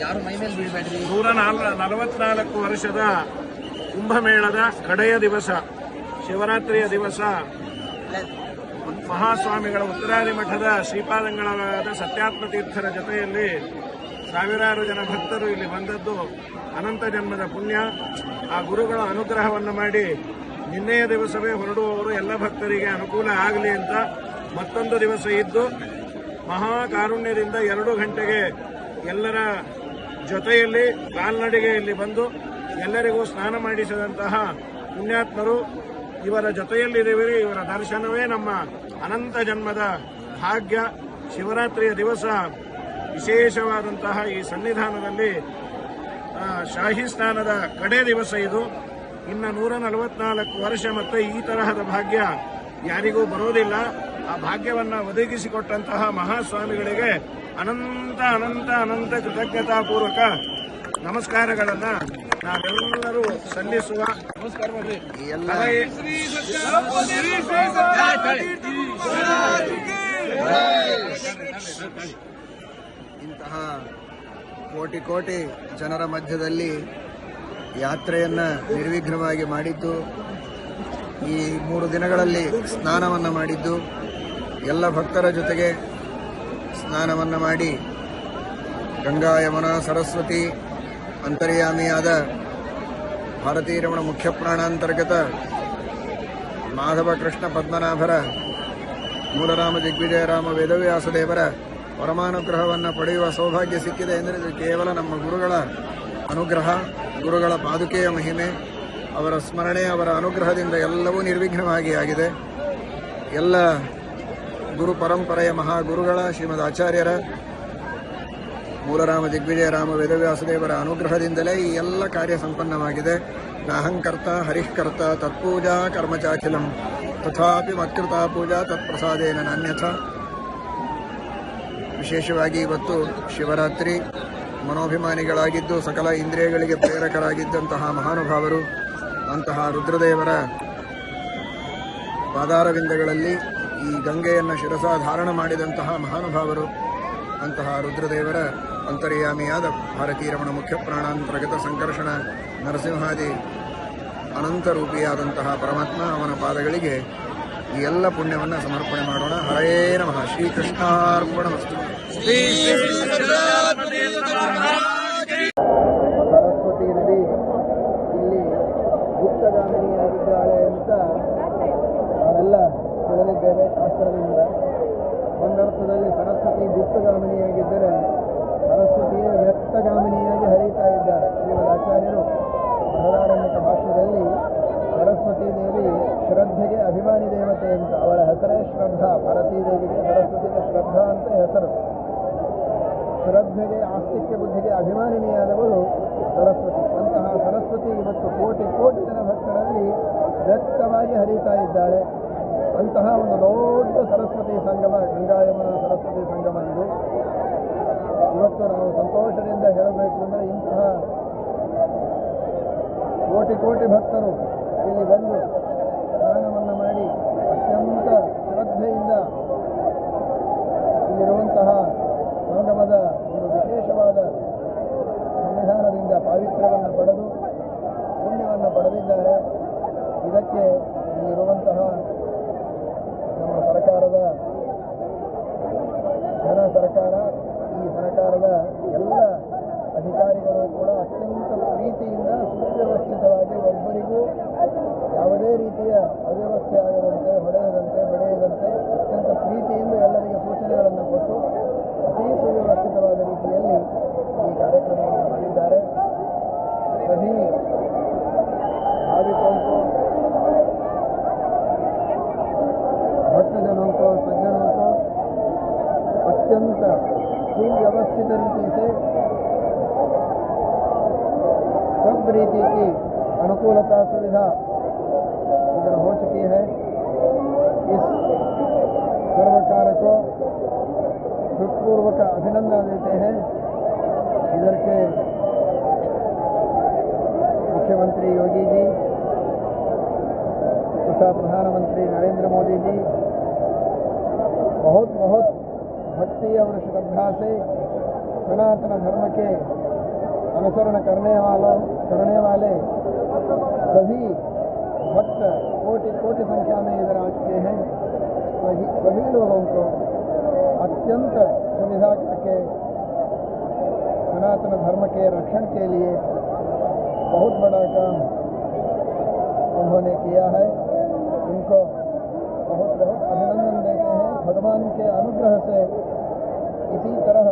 ಯಾರು ಮೈ ಮೇಲೆ ಬೀಳ್ಬೇಡ್ರಿ. ನೂರ ನಾಲ್ ನಲವತ್ನಾಲ್ಕು ವರ್ಷದ ಕುಂಭಮೇಳದ ಕಡೆಯ ದಿವಸ ಶಿವರಾತ್ರಿಯ ದಿವಸ ಮಹಾಸ್ವಾಮಿಗಳ ಉತ್ತರಾದಿ ಮಠದ ಶ್ರೀಪಾದಂಗಳಾದ ಸತ್ಯಾತ್ಮ ತೀರ್ಥರ ಜೊತೆಯಲ್ಲಿ ಸಾವಿರಾರು ಜನ ಭಕ್ತರು ಇಲ್ಲಿ ಬಂದದ್ದು ಅನಂತ ಜನ್ಮದ ಪುಣ್ಯ. ಆ ಗುರುಗಳ ಅನುಗ್ರಹವನ್ನು ಮಾಡಿ ನಿನ್ನೆಯ ದಿವಸವೇ ಹೊರಡುವವರು ಎಲ್ಲ ಭಕ್ತರಿಗೆ ಅನುಕೂಲ ಆಗಲಿ ಅಂತ ಮತ್ತೊಂದು ದಿವಸ ಇದ್ದು ಮಹಾ ಕಾರುಣ್ಯದಿಂದ ಎರಡು ಗಂಟೆಗೆ ಎಲ್ಲರ ಜೊತೆಯಲ್ಲಿ ಕಾಲ್ನಡಿಗೆಯಲ್ಲಿ ಬಂದು ಎಲ್ಲರಿಗೂ ಸ್ನಾನ ಮಾಡಿಸಿದಂತಹ ಪುಣ್ಯಾತ್ಮರು ಇವರ ಜೊತೆಯಲ್ಲಿರುವಿರಿ. ಇವರ ದರ್ಶನವೇ ನಮ್ಮ ಅನಂತ ಜನ್ಮದ ಭಾಗ್ಯ. ಶಿವರಾತ್ರಿಯ ದಿವಸ ವಿಶೇಷವಾದಂತಹ ಈ ಸನ್ನಿಧಾನದಲ್ಲಿ ಶಾಹಿ ಸ್ನಾನದ ಕಡೆ ದಿವಸ ಇದು. ಇನ್ನು ನೂರ ನಲವತ್ನಾಲ್ಕು ವರ್ಷ ಮತ್ತೆ ಈ ತರಹದ ಭಾಗ್ಯ ಯಾರಿಗೂ ಬರೋದಿಲ್ಲ. ಆ ಭಾಗ್ಯವನ್ನ ಒದಗಿಸಿಕೊಟ್ಟಂತಹ ಮಹಾಸ್ವಾಮಿಗಳಿಗೆ ಅನಂತ ಅನಂತ ಅನಂತ ಕೃತಜ್ಞತಾಪೂರ್ವಕ ನಮಸ್ಕಾರಗಳನ್ನು ನಾವೆಲ್ಲರೂ ಸಲ್ಲಿಸುವ ನಮಸ್ಕಾರ ಇಂತಹ ಕೋಟಿ ಕೋಟಿ ಜನರ ಮಧ್ಯದಲ್ಲಿ ಯಾತ್ರೆಯನ್ನು ನಿರ್ವಿಘ್ನವಾಗಿ ಮಾಡಿದ್ದು, ಈ ಮೂರು ದಿನಗಳಲ್ಲಿ ಸ್ನಾನವನ್ನು ಮಾಡಿದ್ದು ಎಲ್ಲ ಭಕ್ತರ ಜೊತೆಗೆ ಸ್ನಾನವನ್ನು ಮಾಡಿ ಗಂಗಾ ಯಮುನಾ ಸರಸ್ವತಿ ಅಂತರ್ಯಾಮಿಯಾದ ಭಾರತೀಯ ರಮಣ ಮುಖ್ಯ ಪ್ರಾಣಾಂತರ್ಗತ ಮಾಧವ ಕೃಷ್ಣ ಪದ್ಮನಾಭರ ಮೂಲರಾಮ ದಿಗ್ವಿಜಯರಾಮ ವೇದವ್ಯಾಸದೇವರ ಪರಮಾನುಗ್ರಹವನ್ನು ಪಡೆಯುವ ಸೌಭಾಗ್ಯ ಸಿಕ್ಕಿದೆ ಎಂದರೆ ಇದು ಕೇವಲ ನಮ್ಮ ಗುರುಗಳ ಅನುಗ್ರಹ, ಗುರುಗಳ ಪಾದುಕೆಯ ಮಹಿಮೆ, ಅವರ ಸ್ಮರಣೆ, ಅವರ ಅನುಗ್ರಹದಿಂದ ಎಲ್ಲವೂ ನಿರ್ವಿಘ್ನವಾಗಿ ಆಗಿದೆ. ಎಲ್ಲ ಗುರು ಪರಂಪರೆಯ ಮಹಾಗುರುಗಳ ಶ್ರೀಮದ್ ಆಚಾರ್ಯರ ಮೂಲರಾಮ ದಿಗ್ವಿಜಯರಾಮ ವೇದವ್ಯಾಸದೇವರ ಅನುಗ್ರಹದಿಂದಲೇ ಈ ಎಲ್ಲ ಕಾರ್ಯ ಸಂಪನ್ನವಾಗಿದೆ. ನಾಹಂಕರ್ತ ಹರಿಷ್ಕರ್ತ, ತತ್ಪೂಜಾ, ಕರ್ಮಚಾಚಲಂ, ತಥಾಪಿ ಮತ್ಕೃತ ಪೂಜಾ, ತತ್ಪ್ರಸಾದೇನ ನಾನ್ಯಥ ವಿಶೇಷವಾಗಿ ಇವತ್ತು ಶಿವರಾತ್ರಿ, ಮನೋಭಿಮಾನಿಗಳಾಗಿದ್ದು, ಸಕಲ ಇಂದ್ರಿಯಗಳಿಗೆ ಪ್ರೇರಕರಾಗಿದ್ದಂತಹ ಮಹಾನುಭಾವರು, ಅಂತಹ ರುದ್ರದೇವರ ಪಾದಾರವಿಂದಗಳಲ್ಲಿ ಈ ಗಂಗೆಯನ್ನು ಶಿರಸ ಧಾರಣ ಮಾಡಿದಂತಹ ಮಹಾನುಭಾವರು ಅಂತಹ ರುದ್ರದೇವರ ಅಂತರ್ಯಾಮಿಯಾದ ಭಾರತೀರಮಣ ಮುಖ್ಯ ಪ್ರಾಣಾಂತರ್ಗತ ಸಂಕರ್ಷಣ ನರಸಿಂಹಾದಿ ಅನಂತರೂಪಿಯಾದಂತಹ ಪರಮಾತ್ಮ ಅವನ ಪಾದಗಳಿಗೆ ಈ ಎಲ್ಲ ಪುಣ್ಯವನ್ನು ಸಮರ್ಪಣೆ ಮಾಡೋಣ. ಹರೇ ನಮಃ. ಶ್ರೀಕೃಷ್ಣಾರ್ಪಣ ವಸ್ತು ಸರಸ್ವತಿ ನದಿ ಇಲ್ಲಿ ಗುಪ್ತಗಾಮಿನಿಯಾಗಿದ್ದಾಳೆ ಅಂತ ಶ್ರದ್ಧೆಗೆ ಆಸ್ತಿಕ್ಯ ಬುದ್ಧಿಗೆ ಅಭಿಮಾನಿನಿಯಾದವಳು ಸರಸ್ವತಿ. ಅಂತಹ ಸರಸ್ವತಿ ಇವತ್ತು ಕೋಟಿ ಕೋಟಿ ಜನ ಭಕ್ತರಲ್ಲಿ ವ್ಯಕ್ತವಾಗಿ ಹರಿತಾ ಇದ್ದಾಳೆ. ಅಂತಹ ಒಂದು ದೊಡ್ಡ ಸರಸ್ವತಿ ಸಂಗಮ, ಗಂಗಾಯಮನ ಸರಸ್ವತಿ ಸಂಗಮ ಇದು. ಇವತ್ತು ನಾವು ಸಂತೋಷದಿಂದ ಹೇಳಬೇಕು ಅಂದರೆ ಇಂತಹ ಕೋಟಿ ಕೋಟಿ ಭಕ್ತರು ಇಲ್ಲಿ ಬಂದು ಯಾವುದೇ ರೀತಿಯ ಅವ್ಯವಸ್ಥೆ ಆಗದಂತೆ ಹೊಡೆಯದಂತೆ ಹೊಡೆಯದಂತೆ ಅತ್ಯಂತ ಪ್ರೀತಿಯಿಂದ ಎಲ್ಲರಿಗೆ ಸೂಚನೆಗಳನ್ನು ಕೊಟ್ಟು ಅತೀ ಸುವ್ಯವಸ್ಥಿತವಾದ ರೀತಿಯಲ್ಲಿ ಈ ಕಾರ್ಯಕ್ರಮವನ್ನು ಮಾಡಿದ್ದಾರೆ ಸಭಿ भाविकों को भक्तजनों को सज्जनों को अत्यंत सुव्यवस्थित रीति से सब रीति की अनुकूलता सुविधा इधर हो चुकी है इस सर्वकार को हृदपूर्वक अभिनंदन देते हैं। इधर के मुख्यमंत्री योगी जी, तथा प्रधानमंत्री नरेंद्र मोदी जी बहुत बहुत भक्ति और श्रद्धा से सनातन धर्म के अनुसरण करने वालों, करने वाले सभी भक्त कोटि कोटि संख्या में इधर आ चुके हैं। सभी सभी लोगों को अत्यंत सुविधा करके सनातन धर्म के रक्षण के लिए बहुत बड़ा काम उन्होंने किया है। उनको बहुत बहुत अभिनंदन देते हैं। भगवान के अनुग्रह से इसी तरह